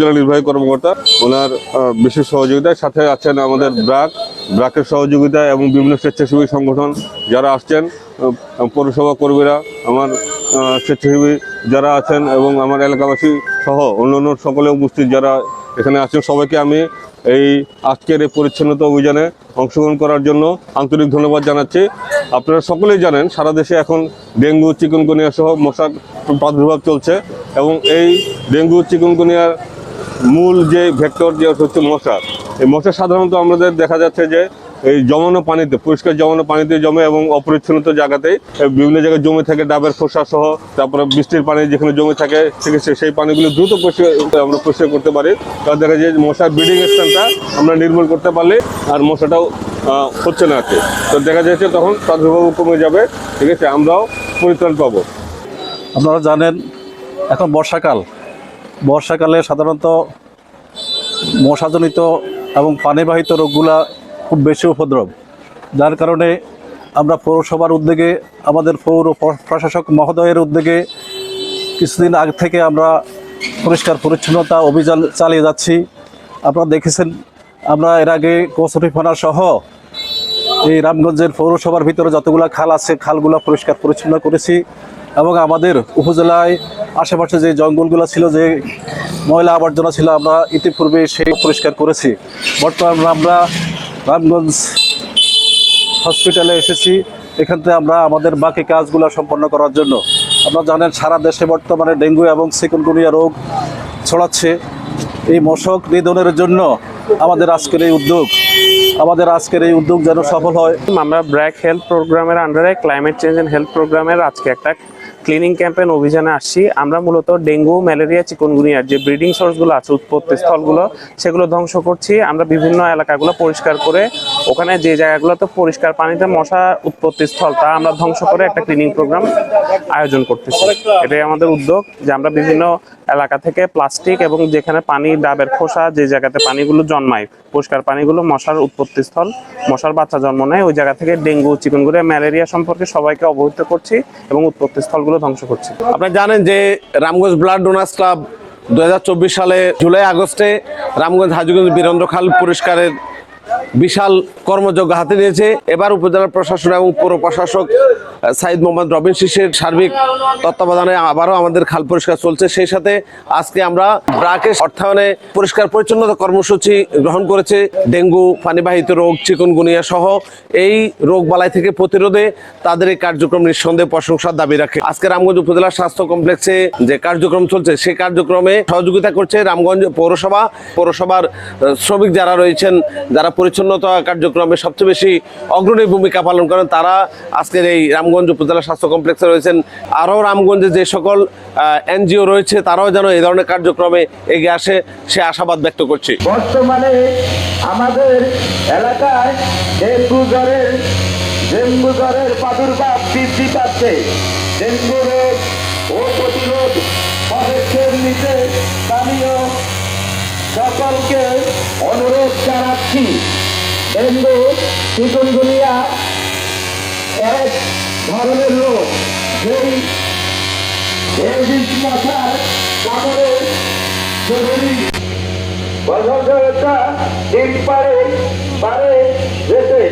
জেলা নির্বাহী কর্মকর্তা, ওনার বিশেষ সহযোগিতায় সাথে আছেন আমাদের ব্রাক, ব্রাকের সহযোগিতায় এবং বিভিন্ন স্বেচ্ছাসেবী সংগঠন যারা আসছেন পৌরসভা কর্মীরা, আমার স্বেচ্ছাসেবী যারা আছেন এবং আমার এলাকাবাসী সহ অন্যান্য সকলে উপস্থিত যারা এখানে আছেন, সবাইকে আমি এই আজকের এই পরিচ্ছন্নতা অভিযানে অংশগ্রহণ করার জন্য আন্তরিক ধন্যবাদ জানাচ্ছি। আপনারা সকলেই জানেন, সারা দেশে এখন ডেঙ্গু, চিকুনগুনিয়া সহ মশার প্রাদুর্ভাব চলছে এবং এই ডেঙ্গু, চিকুনগুনিয়ার মূল যে ভেক্টর যে হচ্ছে মশা। এই মশা সাধারণত আমাদের দেখা যাচ্ছে যে এই জমানো পানিতে, পরিষ্কার জমানো পানিতে জমে এবং অপরিচ্ছন্নত জায়গাতেই বিভিন্ন জায়গায় জমে থাকে ডাবের খোসা সহ, তারপরে বৃষ্টির পানি যেখানে জমে থাকে আছে সেই পানিগুলো দ্রুত পরিষ্কার আমরা পরিষ্কার করতে পারি। তাহলে দেখা যায় মশার ব্রিডিং স্থানটা আমরা নির্মূল করতে পারলে আর মশাটাও হচ্ছে না কি। তো দেখা যাচ্ছে তখন প্রাদুর্ভাব কমে যাবে, ঠিক আছে, আমরাও পরিত্রাণ পাবো। আপনারা জানেন, এখন বর্ষাকাল। বর্ষাকালে সাধারণত মশাজনিত এবং পানিবাহিত রোগগুলা খুব বেশি উপদ্রব, যার কারণে আমরা পৌরসভার উদ্যোগে, আমাদের পৌর প্রশাসক মহোদয়ের উদ্যোগে কিছুদিন আগে থেকে আমরা পরিষ্কার পরিচ্ছন্নতা অভিযান চালিয়ে যাচ্ছি। আপনারা দেখেছেন, আমরা এর আগে কচুরি ফানা সহ এই রামগঞ্জের পৌরসভার ভিতরে যতগুলো খাল আছে, খালগুলো পরিষ্কার পরিচ্ছন্ন করেছি। এবং আমাদের উপজেলায় আশেপাশে যে জঙ্গলগুলো ছিল, যে ময়লা আবর্জনা ছিল, আমরা ইতিপূর্বে সেই পরিষ্কার করেছি। বর্তমানে আমরা রামগঞ্জ হসপিটালে এসেছি। এখান থেকে আমরা আমাদের বাকি কাজগুলো সম্পন্ন করার জন্য। আপনারা জানেন, সারা দেশে বর্তমানে ডেঙ্গু এবং সেকুনগুনিয়া রোগ ছড়াচ্ছে। এই মশক নিধনের জন্য আমাদের আজকের এই উদ্যোগ, আমাদের আজকের এই উদ্যোগ যেন সফল হয়। আমরা ব্র্যাক হেলথ প্রোগ্রামের আন্ডারে ক্লাইমেট চেঞ্জ এন্ড হেলথ প্রোগ্রামের আজকে একটা ক্লিনিং ক্যাম্পেন অভিযানে আসছি। আমরা মূলত ডেঙ্গু, ম্যালেরিয়া চিকনগুনিয়ার যে ব্রিডিং সোর্সগুলো আছে, উৎপত্তি স্থলগুলো, সেগুলো ধ্বংস করছি। আমরা বিভিন্ন এলাকাগুলো পরিষ্কার করে ওখানে যে জায়গাগুলোতে পরিষ্কার পানিতে মশা উৎপত্তি স্থল তা আমরা ধ্বংস করে একটা ক্লিনিং প্রোগ্রাম আয়োজন করতেছি। এটাই আমাদের উদ্যোগ যে আমরা বিভিন্ন এলাকা থেকে প্লাস্টিক এবং যেখানে পানি, ডাবের খোসা, যে জায়গাতে পানিগুলো জন্মায়, পরিষ্কার পানিগুলো মশার উৎপত্তি স্থল, মশার বাচ্চা জন্ম নেয়, ওই জায়গা থেকে ডেঙ্গু চিকুনগুনিয়া ম্যালেরিয়া সম্পর্কে সবাইকে অবহিত করছি এবং উৎপত্তি স্থলগুলো ধ্বংস করছি। আপনারা জানেন যে রামগঞ্জ ব্লাড ডোনার্স ক্লাব দুই হাজার চব্বিশ সালে জুলাই আগস্টে রামগঞ্জ হাজিগঞ্জ বীরেন্দ্র খাল পরিষ্কারের বিশাল কর্মযজ্ঞ হাতে নিয়েছে। এবার উপজেলা প্রশাসন এবং পৌর প্রশাসক সাইদ মোহাম্মদ রবিন শিশের সার্বিক তত্ত্বাবধানে আবারও আমাদের খাল পরিষ্কার চলছে। সেই সাথে আজকে আমরা ব্রাকের অর্থায়নে পরিষ্কার পরিচ্ছন্নতা কর্মসূচি গ্রহণ করেছে। ডেঙ্গু, পানিবাহিত রোগ, চিকনগুনিয়া সহ এই রোগ বালাই থেকে প্রতিরোধে তাদের এই কার্যক্রম নিঃসন্দেহে প্রশংসার দাবি রাখে। আজকে রামগঞ্জ উপজেলা স্বাস্থ্য কমপ্লেক্সে যে কার্যক্রম চলছে, সেই কার্যক্রমে সহযোগিতা করছে রামগঞ্জ পৌরসভা। পৌরসভার শ্রমিক যারা রয়েছেন, যারা পরিচ্ছন্নতা কার্যক্রমে সবচেয়ে বেশি অগ্রণী ভূমিকা পালন করেন তারা। আজকের এই রামগঞ্জ উপজেলা স্বাস্থ্য কমপ্লেক্সে রয়েছেন আরও রামগঞ্জে যে সকল এনজিও রয়েছে, তারাও যেন এই ধরনের কার্যক্রমে এগিয়ে আসে, সে আশাবাদ ব্যক্ত করছি। বর্তমানে আমাদের এলাকায় অনুরোধ জানাচ্ছি। ডেঙ্গু চিকুনগুনিয়া এক ধরনের রোগ যেই মশার কামড়ে জরুরি দিন পারে পারে যেতে।